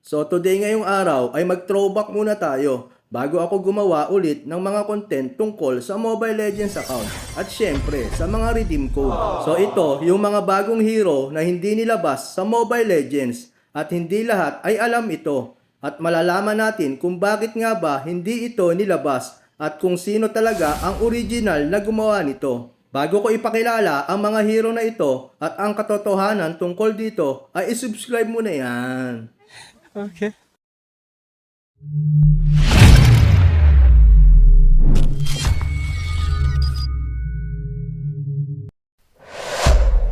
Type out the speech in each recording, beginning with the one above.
So today ngayong araw ay mag-throwback muna tayo bago ako gumawa ulit ng mga content tungkol sa Mobile Legends account at syempre sa mga redeem code. So ito yung mga bagong hero na hindi nilabas sa Mobile Legends at hindi lahat ay alam ito at malalaman natin kung bakit nga ba hindi ito nilabas at kung sino talaga ang original na gumawa nito. Bago ko ipakilala ang mga hero na ito at ang katotohanan tungkol dito ay isubscribe mo na yan. Okay.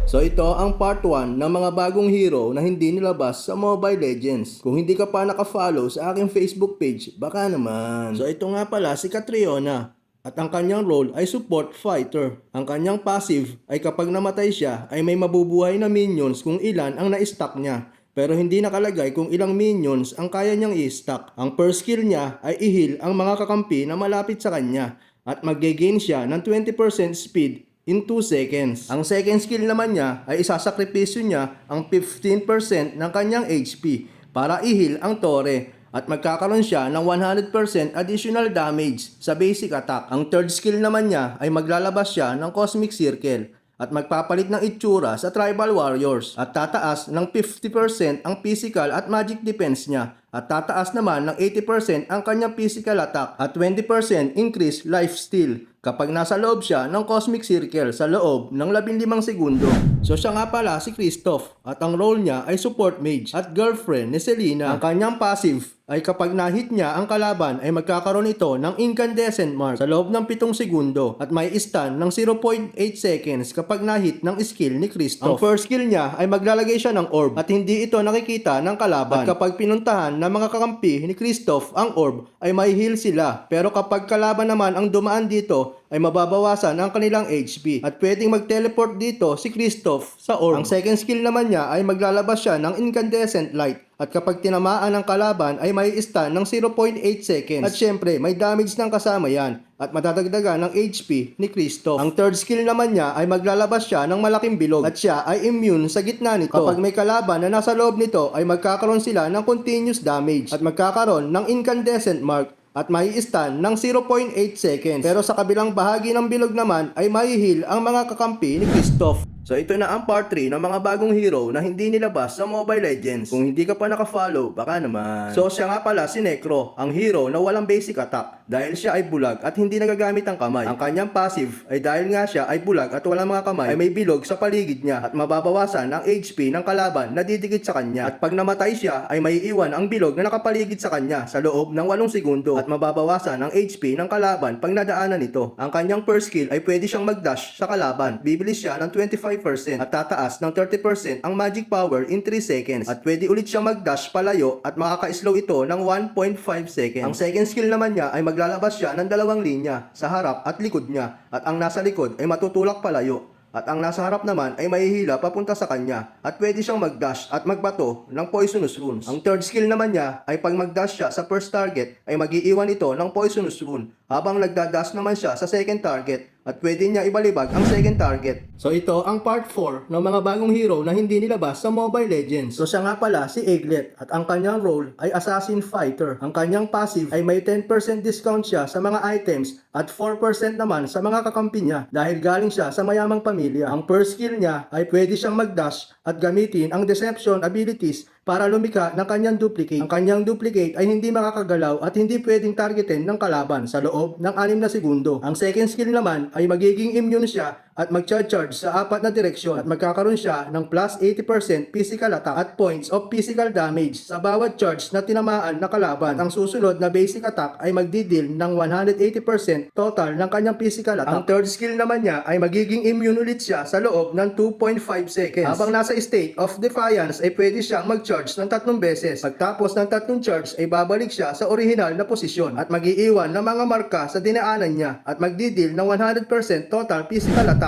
So ito ang part 1 ng mga bagong hero na hindi nilabas sa Mobile Legends. Kung hindi ka pa naka-follow sa aking Facebook page, baka naman. So ito nga pala si Catriona. At ang kanyang role ay support fighter. Ang kanyang passive ay kapag namatay siya ay may mabubuhay na minions kung ilan ang na-stack niya. Pero hindi nakalagay kung ilang minions ang kaya niyang i-stack. Ang first skill niya ay i-heal ang mga kakampi na malapit sa kanya. At mag-gain siya ng 20% speed in 2 seconds. Ang second skill naman niya ay isasakripisyo niya ang 15% ng kanyang HP para i-heal ang Tore at magkakaroon siya ng 100% additional damage sa basic attack. Ang third skill naman niya ay maglalabas siya ng Cosmic Circle at magpapalit ng itsura sa Tribal Warriors at tataas ng 50% ang physical at magic defense niya at tataas naman ng 80% ang kanyang physical attack at 20% increase life steal kapag nasa loob siya ng Cosmic Circle sa loob ng 15 segundo. So siya nga pala si Christoph at ang role niya ay support mage at girlfriend ni Selena. Ang kanyang passive ay kapag na-hit niya ang kalaban ay magkakaroon ito ng incandescent mark sa loob ng 7 segundo at may stun ng 0.8 seconds kapag na-hit ng skill ni Christoph. Ang first skill niya ay maglalagay siya ng orb at hindi ito nakikita ng kalaban. At kapag pinuntahan ng mga kakampi ni Christoph ang orb ay may heal sila pero kapag kalaban naman ang dumaan dito ay mababawasan ang kanilang HP at pwedeng mag-teleport dito si Christoph sa orb. Ang second skill naman niya ay maglalabas siya ng incandescent light at kapag tinamaan ng kalaban ay may stun ng 0.8 seconds. At syempre, may damage ng kasama yan at matadagdagan ng HP ni Christoph. Ang third skill naman niya ay maglalabas siya ng malaking bilog at siya ay immune sa gitna nito. Kapag may kalaban na nasa loob nito ay magkakaroon sila ng continuous damage at magkakaroon ng incandescent mark at may stun ng 0.8 seconds. Pero sa kabilang bahagi ng bilog naman ay may heal ang mga kakampi ni Christoph. So ito na ang part 3 ng mga bagong hero na hindi nilabas sa Mobile Legends. Kung hindi ka pa naka-follow, baka naman. So siya nga pala si Necro, ang hero na walang basic attack dahil siya ay bulag at hindi nagagamit ang kamay. Ang kanyang passive ay dahil nga siya ay bulag at walang mga kamay ay may bilog sa paligid niya at mababawasan ang HP ng kalaban na didikit sa kanya. At pag namatay siya ay may iwan ang bilog na nakapaligid sa kanya sa loob ng 8 segundo at mababawasan ang HP ng kalaban pag nadaanan ito. Ang kanyang first skill ay pwede siyang mag-dash sa kalaban. Bibilis siya ng 25% at tataas ng 30% ang magic power in 3 seconds. At pwede ulit siyang mag-dash palayo at makaka-slow ito ng 1.5 seconds. Ang second skill naman niya ay maglalabas siya ng dalawang linya sa harap at likod niya at ang nasa likod ay matutulak palayo. At ang nasa harap naman ay mahihila papunta sa kanya at pwede siyang mag-dash at magbato ng poisonous runes. Ang third skill naman niya ay pag mag-dash siya sa first target ay magiiwan ito ng poisonous rune habang nagda-dash naman siya sa second target at pwede niya ibalibag ang second target. So ito ang part 4 ng mga bagong hero na hindi nilabas sa Mobile Legends. So siya nga pala si Egglet at ang kanyang role ay Assassin Fighter. Ang kanyang passive ay may 10% discount siya sa mga items at 4% naman sa mga kakampi niya dahil galing siya sa mayamang pamilya. Ang first skill niya ay pwede siyang mag-dash at gamitin ang deception abilities para lumika ng kanyang duplicate. Ang kanyang duplicate ay hindi makakagalaw at hindi pwedeng targetin ng kalaban sa loob ng 6 na segundo. Ang second skill naman ay magiging immune siya at mag-charge sa apat na direksyon at magkakaroon siya ng plus 80% physical attack at points of physical damage sa bawat charge na tinamaan na kalaban. Ang susunod na basic attack ay magdidil ng 180% total ng kanyang physical attack. Ang third skill naman niya ay magiging immune ulit siya sa loob ng 2.5 seconds. Habang nasa state of defiance ay pwede siyang mag-charge ng tatlong beses. Pagtapos ng tatlong charge ay babalik siya sa original na posisyon at magiiwan ng mga marka sa dinaanan niya at magdidil ng 100% total physical attack.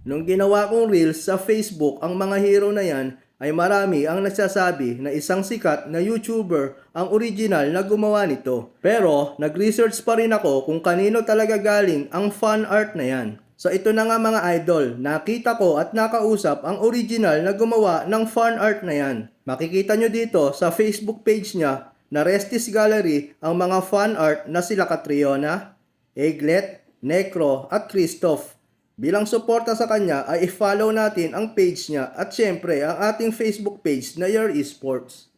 Nung ginawa kong reels sa Facebook ang mga hero na yan, ay marami ang nagsasabi na isang sikat na YouTuber ang original na gumawa nito. Pero nag-research pa rin ako kung kanino talaga galing ang fan art na yan. So ito na nga mga idol, nakita ko at nakausap ang original na gumawa ng fan art na yan. Makikita nyo dito sa Facebook page niya na Restis Gallery ang mga fan art na sila Catriona, Egglet, Necro at Christoph. Bilang suporta sa kanya ay i-follow natin ang page niya at syempre ang ating Facebook page na Your Esports.